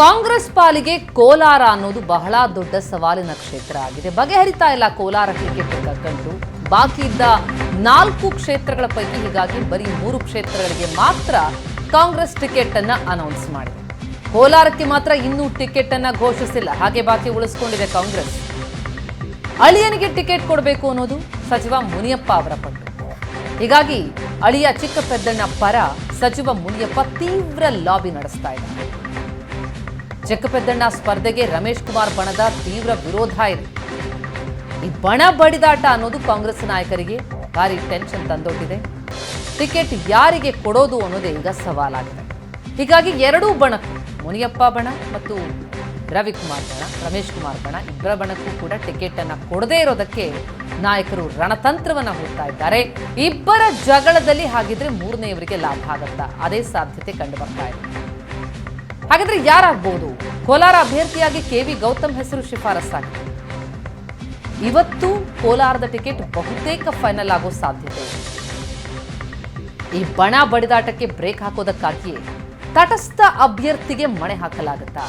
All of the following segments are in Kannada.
ಕಾಂಗ್ರೆಸ್ ಪಾಲಿಗೆ ಕೋಲಾರ ಅನ್ನೋದು ಬಹಳ ದೊಡ್ಡ ಸವಾಲಿನ ಕ್ಷೇತ್ರ ಆಗಿದೆ. ಬಗೆಹರಿತಾ ಇಲ್ಲ ಕೋಲಾರ ಟಿಕೆಟ್ ತಕ್ಕಂಡು ಬಾಕಿ ಇದ್ದ ನಾಲ್ಕು ಕ್ಷೇತ್ರಗಳ ಪೈಕಿ ಹೀಗಾಗಿ ಬರೀ ಮೂರು ಕ್ಷೇತ್ರಗಳಿಗೆ ಮಾತ್ರ ಕಾಂಗ್ರೆಸ್ ಟಿಕೆಟ್ ಅನ್ನ ಅನೌನ್ಸ್ ಮಾಡಿದೆ. ಕೋಲಾರಕ್ಕೆ ಮಾತ್ರ ಇನ್ನೂ ಟಿಕೆಟ್ ಅನ್ನ ಘೋಷಿಸಿಲ್ಲ. ಹಾಗೆ ಬಾಕಿ ಉಳಿಸ್ಕೊಂಡಿದೆ ಕಾಂಗ್ರೆಸ್. ಅಳಿಯನಿಗೆ ಟಿಕೆಟ್ ಕೊಡಬೇಕು ಅನ್ನೋದು ಸಚಿವ ಮುನಿಯಪ್ಪ ಅವರ ಪಟ್ಟು. ಹೀಗಾಗಿ ಅಳಿಯ ಚಿಕ್ಕ ಪೆದ್ದಣ್ಣ ಪರ ಸಚಿವ ಮುನಿಯಪ್ಪ ತೀವ್ರ ಲಾಬಿ ನಡೆಸ್ತಾ ಇದ್ದಾರೆ. ಚಿಕ್ಕಪೆದ್ದಣ್ಣ ಸ್ಪರ್ಧೆಗೆ ರಮೇಶ್ ಕುಮಾರ್ ಬಣದ ತೀವ್ರ ವಿರೋಧ ಇದೆ. ಈ ಬಣ ಬಡಿದಾಟ ಅನ್ನೋದು ಕಾಂಗ್ರೆಸ್ ನಾಯಕರಿಗೆ ಭಾರಿ ಟೆನ್ಷನ್ ತಂದೊಡ್ಡಿದೆ. ಟಿಕೆಟ್ ಯಾರಿಗೆ ಕೊಡೋದು ಅನ್ನೋದೇ ಈಗ ಸವಾಲಾಗಿದೆ. ಹೀಗಾಗಿ ಎರಡೂ ಬಣಕ್ಕೂ ಮುನಿಯಪ್ಪ ಬಣ ಮತ್ತು ರವಿಕುಮಾರ್ ಬಣ, ರಮೇಶ್ ಕುಮಾರ್ ಬಣ, ಇಬ್ಬರ ಬಣಕ್ಕೂ ಕೂಡ ಟಿಕೆಟ್ ಅನ್ನ ಕೊಡದೇ ಇರೋದಕ್ಕೆ ನಾಯಕರು ರಣತಂತ್ರವನ್ನ ಹುಡ್ತಾ ಇದ್ದಾರೆ. ಇಬ್ಬರ ಜಗಳದಲ್ಲಿ ಹಾಗಿದ್ರೆ ಮೂರನೆಯವರಿಗೆ ಲಾಭ ಆಗತ್ತಾ? ಅದೇ ಸಾಧ್ಯತೆ ಕಂಡು ಬರ್ತಾ ಇದೆ. ಹಾಗಾದ್ರೆ ಯಾರಾಗ್ಬಹುದು ಕೋಲಾರ ಅಭ್ಯರ್ಥಿಯಾಗಿ ಕೆವಿ ಗೌತಮ್ ಹೆಸರು ಶಿಫಾರಸ್ಸಾಗಿದೆ. ಇವತ್ತು ಕೋಲಾರದ ಟಿಕೆಟ್ ಬಹುತೇಕ ಫೈನಲ್ ಆಗೋ ಸಾಧ್ಯತೆ ಈ ಬಣ ಬಡಿದಾಟಕ್ಕೆ ಬ್ರೇಕ್ ಹಾಕೋದಕ್ಕಾಗಿಯೇ ತಟಸ್ಥ ಅಭ್ಯರ್ಥಿಗೆ ಮಣೆ ಹಾಕಲಾಗುತ್ತಾ?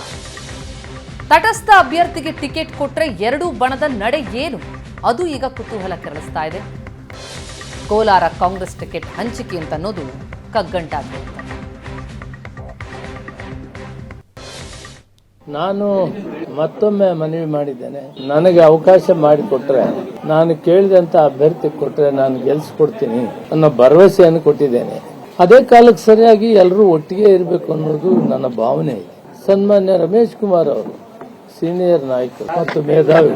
ತಟಸ್ಥ ಅಭ್ಯರ್ಥಿಗೆ ಟಿಕೆಟ್ ಕೊಟ್ರೆ ಎರಡೂ ಬಣದ ನಡೆ ಏನು? ಅದು ಈಗ ಕುತೂಹಲ ಕೆರಳಿಸ್ತಾ ಇದೆ. ಕೋಲಾರ ಕಾಂಗ್ರೆಸ್ ಟಿಕೆಟ್ ಹಂಚಿಕೆ ಅಂತ ಅನ್ನೋದು ಕಗ್ಗಂಟಾಗಿರುತ್ತದೆ ನಾನು ಮತ್ತೊಮ್ಮೆ ಮನವಿ ಮಾಡಿದ್ದೇನೆ. ನನಗೆ ಅವಕಾಶ ಮಾಡಿಕೊಟ್ರೆ, ನಾನು ಕೇಳಿದಂತ ಅಭ್ಯರ್ಥಿ ಕೊಟ್ರೆ ನಾನು ಗೆಲ್ಸ್ಕೊಡ್ತೀನಿ ಅನ್ನೋ ಭರವಸೆಯನ್ನು ಕೊಟ್ಟಿದ್ದೇನೆ. ಅದೇ ಕಾಲಕ್ಕೆ ಸರಿಯಾಗಿ ಎಲ್ಲರೂ ಒಟ್ಟಿಗೆ ಇರಬೇಕು ಅನ್ನೋದು ನನ್ನ ಭಾವನೆ ಇದೆ. ಸನ್ಮಾನ್ಯ ರಮೇಶ್ ಕುಮಾರ್ ಅವರು, ಸೀನಿಯರ್ ನಾಯಕರು ಮತ್ತು ಮೇಧಾವಿ,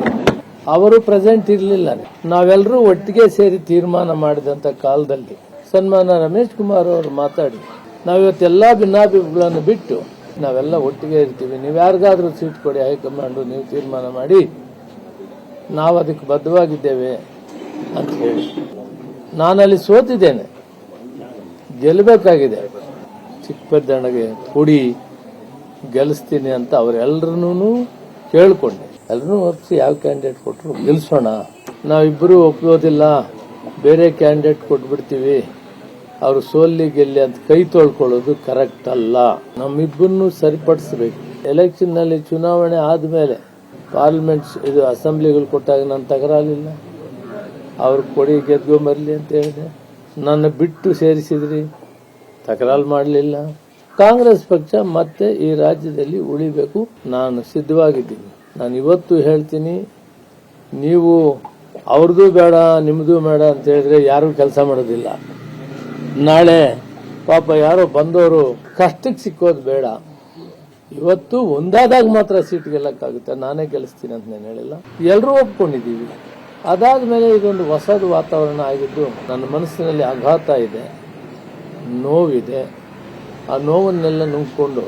ಅವರು ಪ್ರೆಸೆಂಟ್ ಇರಲಿಲ್ಲ. ನಾವೆಲ್ಲರೂ ಒಟ್ಟಿಗೆ ಸೇರಿ ತೀರ್ಮಾನ ಮಾಡಿದಂತ ಕಾಲದಲ್ಲಿ ಸನ್ಮಾನ ರಮೇಶ್ ಕುಮಾರ್ ಅವರು ಮಾತಾಡಿ, ನಾವಿವತ್ತೆಲ್ಲ ಭಿನ್ನಾಭಿಪ್ರಾಯಗಳನ್ನು ಬಿಟ್ಟು ನಾವೆಲ್ಲ ಒಟ್ಟಿಗೆ ಇರ್ತೀವಿ. ನೀವು ಯಾರಿಗಾದ್ರೂ ಸೀಟ್ ಕೊಡಿ ಹೈಕಮಾಂಡ್ ನೀವು ತೀರ್ಮಾನ ಮಾಡಿ, ನಾವು ಅದಕ್ಕೆ ಬದ್ಧವಾಗಿದ್ದೇವೆ ಅಂತ ಹೇಳಿ. ನಾನಲ್ಲಿ ಸೋತಿದ್ದೇನೆ. ಗೆಲ್ಲಬೇಕಾಗಿದೆ ಚಿಕ್ಕಪ್ಪದಣ್ಣಗೆ ಕೊಡಿ ಗೆಲ್ಲಿಸ್ತೀನಿ ಅಂತ ಅವರೆಲ್ಲರನ್ನೂ ಕೇಳಿಕೊಂಡೆ. ಎಲ್ಲರೂ ಒಪ್ಪಿಸಿ ಯಾವ ಕ್ಯಾಂಡಿಡೇಟ್ ಕೊಟ್ಟರು ಗೆಲ್ಲಿಸೋಣ ನಾವಿಬ್ಬರೂ ಒಪ್ಪೋದಿಲ್ಲ ಬೇರೆ ಕ್ಯಾಂಡಿಡೇಟ್ ಕೊಟ್ಬಿಡ್ತೀವಿ. ಅವರು ಸೋಲ್ಲಿ ಗೆಲ್ಲಿ ಅಂತ ಕೈ ತೊಳ್ಕೊಳ್ಳೋದು ಕರೆಕ್ಟ್ ಅಲ್ಲ. ನಮ್ಮಿಬ್ಬರನ್ನು ಸರಿಪಡಿಸ್ಬೇಕು. ಎಲೆಕ್ಷನ್ನಲ್ಲಿ ಚುನಾವಣೆ ಆದ್ಮೇಲೆ ಪಾರ್ಲಿಮೆಂಟ್ ಇದು ಅಸೆಂಬ್ಲಿಗಳು ಕೊಟ್ಟಾಗ ನಾನು ತಗರಾಲಿಲ್ಲ. ಅವ್ರು ಕೊಡಿ ಗೆದ್ಕೊಂಬರ್ಲಿ ಅಂತ ಹೇಳಿದೆ. ನನ್ನ ಬಿಟ್ಟು ಸೇರಿಸಿದ್ರಿ. ತಕರಾರು ಮಾಡಲಿಲ್ಲ. ಕಾಂಗ್ರೆಸ್ ಪಕ್ಷ ಮತ್ತೆ ಈ ರಾಜ್ಯದಲ್ಲಿ ಉಳಿಬೇಕು. ನಾನು ಸಿದ್ಧವಾಗಿದ್ದೀನಿ. ನಾನು ಇವತ್ತು ಹೇಳ್ತೀನಿ, ನೀವು ಅವ್ರದ್ದು ಬೇಡ ನಿಮ್ಮದು ಬೇಡ ಅಂತ ಹೇಳಿದ್ರೆ ಯಾರು ಕೆಲಸ ಮಾಡೋದಿಲ್ಲ. ನಾಳೆ ಪಾಪ ಯಾರೋ ಬಂದವರು ಕಷ್ಟಕ್ಕೆ ಸಿಕ್ಕೋದು ಬೇಡ. ಇವತ್ತು ಒಂದಾದಾಗ ಮಾತ್ರ ಸೀಟ್ ಗೆಲ್ಲಕ್ಕಾಗುತ್ತೆ. ನಾನೇ ಗೆಲ್ಲಿಸ್ತೀನಿ ಅಂತ ನಾನು ಹೇಳಿಲ್ಲ. ಎಲ್ಲರೂ ಒಪ್ಕೊಂಡಿದ್ದೀವಿ. ಅದಾದ್ಮೇಲೆ ಇದೊಂದು ಹೊಸದು ವಾತಾವರಣ ಆಗಿದ್ದು ನನ್ನ ಮನಸ್ಸಿನಲ್ಲಿ ಆಘಾತ ಇದೆ. ನೋವಿದೆ. ಆ ನೋವನ್ನೆಲ್ಲ ನುಂಗ್ಕೊಂಡು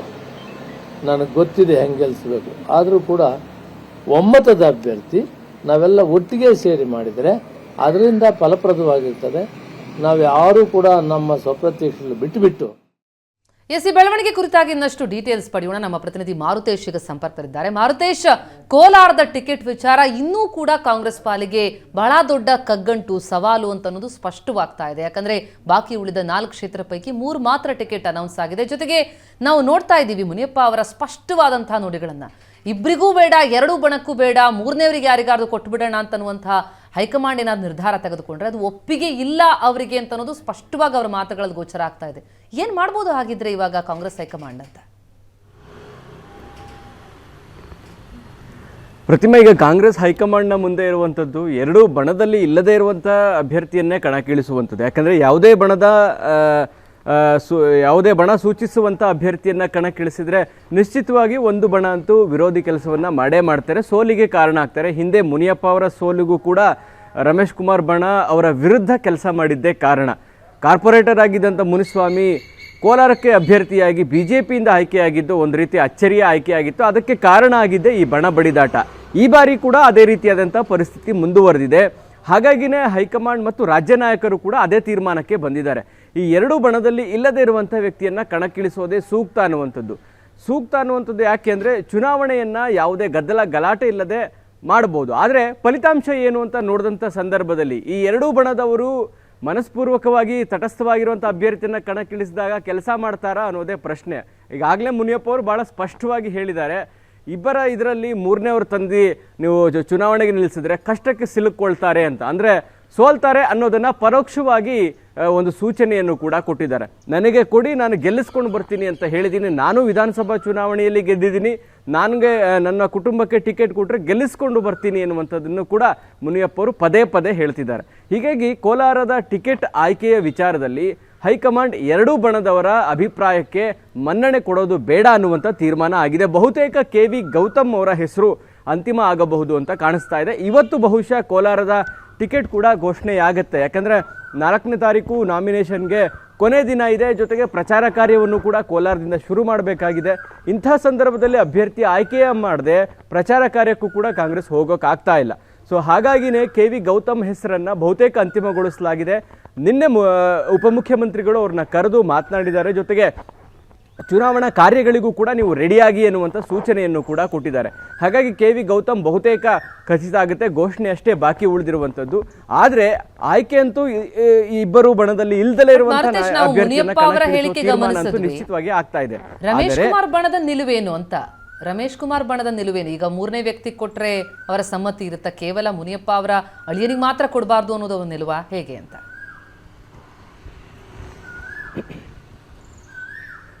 ನನಗೆ ಗೊತ್ತಿದೆ ಹೆಂಗೆ ಗೆಲ್ಲಿಸ್ಬೇಕು ಆದರೂ ಕೂಡ ಒಮ್ಮತದ ಅಭ್ಯರ್ಥಿ, ನಾವೆಲ್ಲ ಒಟ್ಟಿಗೆ ಸೇರಿ ಮಾಡಿದರೆ ಅದರಿಂದ ಫಲಪ್ರದವಾಗಿರ್ತದೆ. ನಾವು ಯಾರು ಕೂಡ ನಮ್ಮ ಸ್ವಪ್ರತ್ಯಕ್ಷ ಬಿಟ್ಟು ಬಿಟ್ಟು ಎಸ್, ಈ ಬೆಳವಣಿಗೆ ಕುರಿತಾಗಿ ಇನ್ನಷ್ಟು ಡೀಟೇಲ್ಸ್ ಪಡೆಯೋಣ. ನಮ್ಮ ಪ್ರತಿನಿಧಿ ಮಾರುತೇಶ್ ಈಗ ಸಂಪರ್ಕದಲ್ಲಿದ್ದಾರೆ. ಮಾರುತೇಶ್, ಕೋಲಾರದ ಟಿಕೆಟ್ ವಿಚಾರ ಇನ್ನೂ ಕೂಡ ಕಾಂಗ್ರೆಸ್ ಪಾಲಿಗೆ ಬಹಳ ದೊಡ್ಡ ಕಗ್ಗಂಟು, ಸವಾಲು ಅಂತ ಅನ್ನೋದು ಸ್ಪಷ್ಟವಾಗ್ತಾ ಇದೆ. ಯಾಕಂದ್ರೆ ಬಾಕಿ ಉಳಿದ ನಾಲ್ಕು ಕ್ಷೇತ್ರ ಪೈಕಿ ಮೂರು ಮಾತ್ರ ಟಿಕೆಟ್ ಅನೌನ್ಸ್ ಆಗಿದೆ. ಜೊತೆಗೆ ನಾವು ನೋಡ್ತಾ ಇದ್ದೀವಿ ಮುನಿಯಪ್ಪ ಅವರ ಸ್ಪಷ್ಟವಾದಂತಹ ನುಡಿಗಳನ್ನ. ಇಬ್ಬರಿಗೂ ಬೇಡ, ಎರಡೂ ಬಣಕ್ಕೂ ಬೇಡ, ಮೂರನೇವರಿಗೆ ಯಾರಿಗಾದ್ರೂ ಕೊಟ್ಟು ಬಿಡೋಣ ಅಂತನ್ನುವಂತಹ ಹೈಕಮಾಂಡ್ ಏನಾದ್ರು ನಿರ್ಧಾರ ತೆಗೆದುಕೊಂಡ್ರೆ ಅದು ಒಪ್ಪಿಗೆ ಇಲ್ಲ ಅವರಿಗೆ ಅಂತ ಅನ್ನೋದು ಸ್ಪಷ್ಟವಾಗಿ ಅವರ ಮಾತುಗಳಲ್ಲಿ ಗೋಚರ ಆಗ್ತಾ ಇದೆ. ಏನು ಮಾಡ್ಬೋದು ಹಾಗಿದ್ರೆ ಇವಾಗ ಕಾಂಗ್ರೆಸ್ ಹೈಕಮಾಂಡ್ ಅಂತ? ಪ್ರತಿಮಾ, ಈಗ ಕಾಂಗ್ರೆಸ್ ಹೈಕಮಾಂಡ್ನ ಮುಂದೆ ಇರುವಂಥದ್ದು ಎರಡೂ ಬಣದಲ್ಲಿ ಇಲ್ಲದೇ ಇರುವಂಥ ಅಭ್ಯರ್ಥಿಯನ್ನೇ ಕಣಕ್ಕಿಳಿಸುವಂಥದ್ದು. ಯಾಕಂದರೆ ಯಾವುದೇ ಬಣದ ಸೂ, ಯಾವುದೇ ಬಣ ಸೂಚಿಸುವಂಥ ಅಭ್ಯರ್ಥಿಯನ್ನು ಕಣಕ್ಕಿಳಿಸಿದರೆ ನಿಶ್ಚಿತವಾಗಿ ಒಂದು ಬಣ ಅಂತೂ ವಿರೋಧಿ ಕೆಲಸವನ್ನು ಮಾಡೇ ಮಾಡ್ತಾರೆ. ಸೋಲಿಗೆ ಕಾರಣ ಆಗ್ತಾರೆ. ಹಿಂದೆ ಮುನಿಯಪ್ಪ ಅವರ ಸೋಲಿಗೂ ಕೂಡ ರಮೇಶ್ ಕುಮಾರ್ ಬಣ ಅವರ ವಿರುದ್ಧ ಕೆಲಸ ಮಾಡಿದ್ದೇ ಕಾರಣ. ಕಾರ್ಪೊರೇಟರ್ ಆಗಿದ್ದಂಥ ಮುನಿಸ್ವಾಮಿ ಕೋಲಾರಕ್ಕೆ ಅಭ್ಯರ್ಥಿಯಾಗಿ ಬಿ ಜೆ ಪಿಯಿಂದ ಆಯ್ಕೆಯಾಗಿದ್ದು, ಒಂದು ರೀತಿ ಅಚ್ಚರಿಯ ಆಯ್ಕೆಯಾಗಿತ್ತು. ಅದಕ್ಕೆ ಕಾರಣ ಆಗಿದ್ದೆ ಈ ಬಣ ಬಡಿದಾಟ. ಈ ಬಾರಿ ಕೂಡ ಅದೇ ರೀತಿಯಾದಂಥ ಪರಿಸ್ಥಿತಿ ಮುಂದುವರೆದಿದೆ. ಹಾಗಾಗಿನೇ ಹೈಕಮಾಂಡ್ ಮತ್ತು ರಾಜ್ಯ ನಾಯಕರು ಕೂಡ ಅದೇ ತೀರ್ಮಾನಕ್ಕೆ ಬಂದಿದ್ದಾರೆ. ಈ ಎರಡೂ ಬಣದಲ್ಲಿ ಇಲ್ಲದೇ ಇರುವಂಥ ವ್ಯಕ್ತಿಯನ್ನು ಕಣಕ್ಕಿಳಿಸೋದೇ ಸೂಕ್ತ ಅನ್ನುವಂಥದ್ದು. ಸೂಕ್ತ ಅನ್ನುವಂಥದ್ದು ಯಾಕೆ ಅಂದರೆ, ಚುನಾವಣೆಯನ್ನು ಯಾವುದೇ ಗದ್ದಲ ಗಲಾಟೆ ಇಲ್ಲದೆ ಮಾಡ್ಬೋದು. ಆದರೆ ಫಲಿತಾಂಶ ಏನು ಅಂತ ನೋಡಿದಂಥ ಸಂದರ್ಭದಲ್ಲಿ ಈ ಎರಡೂ ಬಣದವರು ಮನಸ್ಪೂರ್ವಕವಾಗಿ ತಟಸ್ಥವಾಗಿರುವಂಥ ಅಭ್ಯರ್ಥಿಯನ್ನು ಕಣಕ್ಕಿಳಿಸಿದಾಗ ಕೆಲಸ ಮಾಡ್ತಾರಾ ಅನ್ನೋದೇ ಪ್ರಶ್ನೆ. ಈಗಾಗಲೇ ಮುನಿಯಪ್ಪ ಅವರು ಭಾಳ ಸ್ಪಷ್ಟವಾಗಿ ಹೇಳಿದ್ದಾರೆ. ಇಬ್ಬರ ಇದರಲ್ಲಿ ಮೂರನೇವ್ರ ತಂದು ನೀವು ಚುನಾವಣೆಗೆ ನಿಲ್ಲಿಸಿದ್ರೆ ಕಷ್ಟಕ್ಕೆ ಸಿಲುಕೊಳ್ತಾರೆ ಅಂತ. ಅಂದರೆ ಸೋಲ್ತಾರೆ ಅನ್ನೋದನ್ನು ಪರೋಕ್ಷವಾಗಿ ಒಂದು ಸೂಚನೆಯನ್ನು ಕೂಡ ಕೊಟ್ಟಿದ್ದಾರೆ. ನನಗೆ ಕೊಡಿ, ನಾನು ಗೆಲ್ಲಿಸ್ಕೊಂಡು ಬರ್ತೀನಿ ಅಂತ ಹೇಳಿದ್ದೀನಿ. ನಾನು ವಿಧಾನಸಭಾ ಚುನಾವಣೆಯಲ್ಲಿ ಗೆದ್ದಿದ್ದೀನಿ. ನನಗೆ ನನ್ನ ಕುಟುಂಬಕ್ಕೆ ಟಿಕೆಟ್ ಕೊಟ್ಟರೆ ಗೆಲ್ಲಿಸ್ಕೊಂಡು ಬರ್ತೀನಿ ಎನ್ನುವಂಥದ್ದನ್ನು ಕೂಡ ಮುನಿಯಪ್ಪ ಅವರು ಪದೇ ಪದೇ ಹೇಳ್ತಿದ್ದಾರೆ. ಹೀಗಾಗಿ ಕೋಲಾರದ ಟಿಕೆಟ್ ಆಯ್ಕೆಯ ವಿಚಾರದಲ್ಲಿ ಹೈಕಮಾಂಡ್ ಎರಡೂ ಬಣದವರ ಅಭಿಪ್ರಾಯಕ್ಕೆ ಮನ್ನಣೆ ಕೊಡೋದು ಬೇಡ ಅನ್ನುವಂಥ ತೀರ್ಮಾನ ಆಗಿದೆ. ಬಹುತೇಕ ಕೆ ವಿ ಗೌತಮ್ ಅವರ ಹೆಸರು ಅಂತಿಮ ಆಗಬಹುದು ಅಂತ ಕಾಣಿಸ್ತಾ ಇದೆ. ಇವತ್ತು ಬಹುಶಃ ಕೋಲಾರದ ಟಿಕೆಟ್ ಕೂಡ ಘೋಷಣೆಯಾಗುತ್ತೆ. ಯಾಕಂದರೆ ನಾಲ್ಕನೇ ತಾರೀಕು ನಾಮಿನೇಷನ್ಗೆ ಕೊನೆ ದಿನ ಇದೆ. ಜೊತೆಗೆ ಪ್ರಚಾರ ಕಾರ್ಯವನ್ನು ಕೂಡ ಕೋಲಾರದಿಂದ ಶುರು ಮಾಡಬೇಕಾಗಿದೆ. ಇಂಥ ಸಂದರ್ಭದಲ್ಲಿ ಅಭ್ಯರ್ಥಿ ಆಯ್ಕೆಯ ಮಾಡದೆ ಪ್ರಚಾರ ಕಾರ್ಯಕ್ಕೂ ಕೂಡ ಕಾಂಗ್ರೆಸ್ ಹೋಗೋಕ್ಕಾಗ್ತಾ ಇಲ್ಲ. ಸೊ ಹಾಗಾಗಿನೇ ಕೆ ವಿ ಗೌತಮ್ ಹೆಸರನ್ನು ಬಹುತೇಕ ಅಂತಿಮಗೊಳಿಸಲಾಗಿದೆ. ನಿನ್ನೆ ಉಪಮುಖ್ಯಮಂತ್ರಿಗಳು ಅವ್ರನ್ನ ಕರೆದು ಮಾತನಾಡಿದ್ದಾರೆ. ಜೊತೆಗೆ ಚುನಾವಣಾ ಕಾರ್ಯಗಳಿಗೂ ಕೂಡ ನೀವು ರೆಡಿಯಾಗಿ ಎನ್ನುವಂಥ ಸೂಚನೆಯನ್ನು ಕೂಡ ಕೊಟ್ಟಿದ್ದಾರೆ. ಹಾಗಾಗಿ ಕೆ ವಿ ಗೌತಮ್ ಬಹುತೇಕ ಖಚಿತ ಆಗುತ್ತೆ ಘೋಷಣೆ ಅಷ್ಟೇ ಬಾಕಿ ಉಳಿದಿರುವಂಥದ್ದು ಆದರೆ ಆಯ್ಕೆ ಅಂತೂ ಇಬ್ಬರು ಬಣದಲ್ಲಿ ಇಲ್ದಲೇ ಇರುವಂತಹ ಅವರ. ನಿಶ್ಚಿತವಾಗಿ ಆಗ್ತಾ ಇದೆ. ರಮೇಶ್ ಕುಮಾರ್ ಬಣದ ನಿಲುವೇನು ಅಂತ? ರಮೇಶ್ ಕುಮಾರ್ ಬಣದ ನಿಲುವೇನು? ಈಗ ಮೂರನೇ ವ್ಯಕ್ತಿ ಕೊಟ್ರೆ ಅವರ ಸಮ್ಮತಿ ಇರುತ್ತಾ? ಕೇವಲ ಮುನಿಯಪ್ಪ ಅವರ ಅಳಿಯನಿಗೆ ಮಾತ್ರ ಕೊಡಬಾರ್ದು ಅನ್ನೋದು ಒಂದು ನಿಲುವ ಹೇಗೆ ಅಂತ?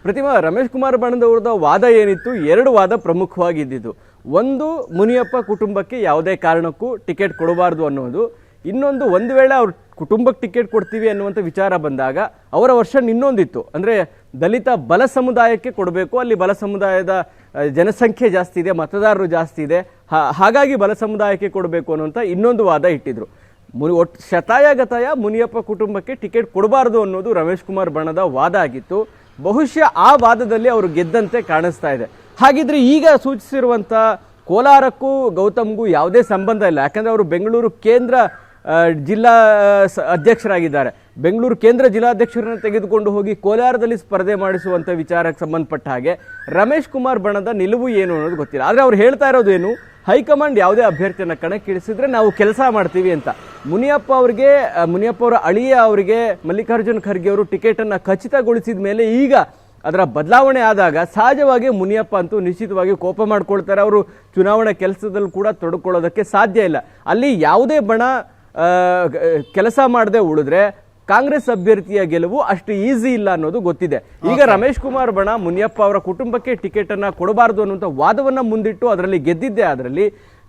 ಪ್ರತಿಮಾ ರಮೇಶ್ ಕುಮಾರ್ ಬಣ್ಣದವ್ರದ ವಾದ ಏನಿತ್ತು? ಎರಡು ವಾದ ಪ್ರಮುಖವಾಗಿದ್ದಿದ್ದು ಒಂದು, ಮುನಿಯಪ್ಪ ಕುಟುಂಬಕ್ಕೆ ಯಾವುದೇ ಕಾರಣಕ್ಕೂ ಟಿಕೆಟ್ ಕೊಡಬಾರ್ದು ಅನ್ನೋದು. ಇನ್ನೊಂದು, ಒಂದು ವೇಳೆ ಅವ್ರ ಕುಟುಂಬಕ್ಕೆ ಟಿಕೆಟ್ ಕೊಡ್ತೀವಿ ಅನ್ನುವಂಥ ವಿಚಾರ ಬಂದಾಗ ಅವರ ವರ್ಷನ್ ಇನ್ನೊಂದಿತ್ತು. ಅಂದರೆ ದಲಿತ ಬಲ ಸಮುದಾಯಕ್ಕೆ ಕೊಡಬೇಕು, ಅಲ್ಲಿ ಬಲ ಸಮುದಾಯದ ಜನಸಂಖ್ಯೆ ಜಾಸ್ತಿ ಇದೆ, ಮತದಾರರು ಜಾಸ್ತಿ ಇದೆ ಹಾಗಾಗಿ ಬಲ ಸಮುದಾಯಕ್ಕೆ ಕೊಡಬೇಕು ಅನ್ನುವಂಥ ಇನ್ನೊಂದು ವಾದ ಇಟ್ಟಿದ್ರು. ಮುನಿ, ಒಟ್ಟು ಶತಾಯ ಗತಾಯ ಮುನಿಯಪ್ಪ ಕುಟುಂಬಕ್ಕೆ ಟಿಕೆಟ್ ಕೊಡಬಾರ್ದು ಅನ್ನೋದು ರಮೇಶ್ ಕುಮಾರ್ ಬಣದ ವಾದ ಆಗಿತ್ತು. ಬಹುಶಃ ಆ ವಾದದಲ್ಲಿ ಅವರು ಗೆದ್ದಂತೆ ಕಾಣಿಸ್ತಾ ಇದೆ. ಹಾಗಿದ್ರೆ ಈಗ ಸೂಚಿಸಿರುವಂಥ ಕೋಲಾರಕ್ಕೂ ಗೌತಮ್ಗೂ ಯಾವುದೇ ಸಂಬಂಧ ಇಲ್ಲ. ಯಾಕಂದ್ರೆ ಅವರು ಬೆಂಗಳೂರು ಕೇಂದ್ರ ಜಿಲ್ಲಾ ಅಧ್ಯಕ್ಷರಾಗಿದ್ದಾರೆ. ಬೆಂಗಳೂರು ಕೇಂದ್ರ ಜಿಲ್ಲಾಧ್ಯಕ್ಷರನ್ನು ತೆಗೆದುಕೊಂಡು ಹೋಗಿ ಕೋಲಾರದಲ್ಲಿ ಸ್ಪರ್ಧೆ ಮಾಡಿಸುವಂಥ ವಿಚಾರಕ್ಕೆ ಸಂಬಂಧಪಟ್ಟ ಹಾಗೆ ರಮೇಶ್ ಕುಮಾರ್ ಬಣದ ನಿಲುವು ಏನು ಅನ್ನೋದು ಗೊತ್ತಿಲ್ಲ. ಆದರೆ ಅವ್ರು ಹೇಳ್ತಾ ಇರೋದು ಏನು? ಹೈಕಮಾಂಡ್ ಯಾವುದೇ ಅಭ್ಯರ್ಥಿಯನ್ನು ಕಣಕ್ಕಿಳಿಸಿದ್ರೆ ನಾವು ಕೆಲಸ ಮಾಡ್ತೀವಿ ಅಂತ. ಮುನಿಯಪ್ಪ ಅವರಿಗೆ ಮುನಿಯಪ್ಪ ಅವರ ಅಳಿಯ ಅವರಿಗೆ, ಮಲ್ಲಿಕಾರ್ಜುನ್ ಖರ್ಗೆ ಅವರು ಟಿಕೆಟನ್ನು ಖಚಿತಗೊಳಿಸಿದ ಮೇಲೆ ಈಗ ಅದರ ಬದಲಾವಣೆ ಆದಾಗ ಸಹಜವಾಗಿ ಮುನಿಯಪ್ಪ ಅಂತೂ ನಿಶ್ಚಿತವಾಗಿ ಕೋಪ ಮಾಡ್ಕೊಳ್ತಾರೆ. ಅವರು ಚುನಾವಣಾ ಕೆಲಸದಲ್ಲಿ ಕೂಡ ತೊಡಕೊಳ್ಳೋದಕ್ಕೆ ಸಾಧ್ಯ ಇಲ್ಲ. ಅಲ್ಲಿ ಯಾವುದೇ ಬಣ ಕೆಲಸ ಮಾಡದೆ ಉಳಿದ್ರೆ ಕಾಂಗ್ರೆಸ್ ಅಭ್ಯರ್ಥಿಯ ಗೆಲುವು ಅಷ್ಟು ಈಸಿ ಇಲ್ಲ ಅನ್ನೋದು ಗೊತ್ತಿದೆ. ಈಗ ರಮೇಶ್ ಕುಮಾರ್ ಬಣ ಮುನಿಯಪ್ಪ ಅವರ ಕುಟುಂಬಕ್ಕೆ ಟಿಕೆಟ್ ಅನ್ನ ಕೊಡಬಾರದು ಅನ್ನುವಂಥ ವಾದವನ್ನ ಮುಂದಿಟ್ಟು ಅದರಲ್ಲಿ ಗೆದ್ದಿದ್ದೆ ಅದರಲ್ಲಿ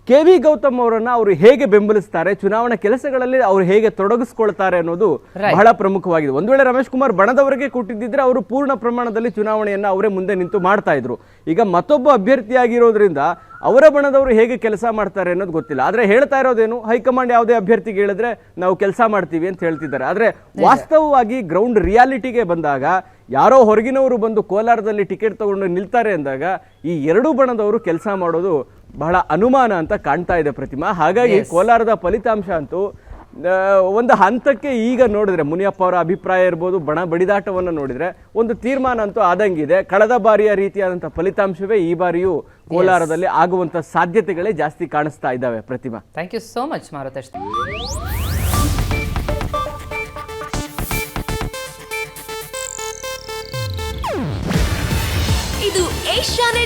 ಕೆ ವಿ ಗೌತಮ್ ಅವರನ್ನ ಅವರು ಹೇಗೆ ಬೆಂಬಲಿಸ್ತಾರೆ ಚುನಾವಣಾ ಕೆಲಸಗಳಲ್ಲಿ ಅವರು ಹೇಗೆ ತೊಡಗಿಸ್ಕೊಳ್ತಾರೆ ಅನ್ನೋದು ಬಹಳ ಪ್ರಮುಖವಾಗಿದೆ. ಒಂದು ವೇಳೆ ರಮೇಶ್ ಕುಮಾರ್ ಬಣದವರಿಗೆ ಕೊಟ್ಟಿದ್ದಿದ್ರೆ ಅವರು ಪೂರ್ಣ ಪ್ರಮಾಣದಲ್ಲಿ ಚುನಾವಣೆಯನ್ನ ಅವರೇ ಮುಂದೆ ನಿಂತು ಮಾಡ್ತಾ ಇದ್ರು. ಈಗ ಮತ್ತೊಬ್ಬ ಅಭ್ಯರ್ಥಿಯಾಗಿರೋದ್ರಿಂದ ಅವರ ಬಣದವರು ಹೇಗೆ ಕೆಲಸ ಮಾಡ್ತಾರೆ ಅನ್ನೋದು ಗೊತ್ತಿಲ್ಲ. ಆದ್ರೆ ಹೇಳ್ತಾ ಇರೋದೇನು ಹೈಕಮಾಂಡ್ ಯಾವುದೇ ಅಭ್ಯರ್ಥಿಗೆ ಹೇಳಿದ್ರೆ ನಾವು ಕೆಲಸ ಮಾಡ್ತೀವಿ ಅಂತ ಹೇಳ್ತಿದ್ದಾರೆ. ಆದ್ರೆ ವಾಸ್ತವವಾಗಿ ಗ್ರೌಂಡ್ ರಿಯಾಲಿಟಿಗೆ ಬಂದಾಗ ಯಾರೋ ಹೊರಗಿನವರು ಬಂದು ಕೋಲಾರದಲ್ಲಿ ಟಿಕೆಟ್ ತಗೊಂಡು ನಿಲ್ತಾರೆ ಅಂದಾಗ ಈ ಎರಡೂ ಬಣದವರು ಕೆಲಸ ಮಾಡೋದು ಬಹಳ ಅನುಮಾನ ಅಂತ ಕಾಣ್ತಾ ಇದೆ ಪ್ರತಿಮಾ. ಹಾಗಾಗಿ ಕೋಲಾರದ ಫಲಿತಾಂಶ ಅಂತೂ ಒಂದು ಹಂತಕ್ಕೆ ಈಗ ನೋಡಿದ್ರೆ ಮುನಿಯಪ್ಪ ಅವರ ಅಭಿಪ್ರಾಯ ಇರ್ಬೋದು ಬಣ ಬಡಿದಾಟವನ್ನು ನೋಡಿದ್ರೆ ಒಂದು ತೀರ್ಮಾನ ಅಂತೂ ಆದಂಗಿದೆ. ಕಳೆದ ಬಾರಿಯ ರೀತಿಯಾದಂಥ ಫಲಿತಾಂಶವೇ ಈ ಬಾರಿಯೂ ಕೋಲಾರದಲ್ಲಿ ಆಗುವಂಥ ಸಾಧ್ಯತೆಗಳೇ ಜಾಸ್ತಿ ಕಾಣಿಸ್ತಾ ಇದ್ದಾವೆ Pratima. Thank you so much Marutesh.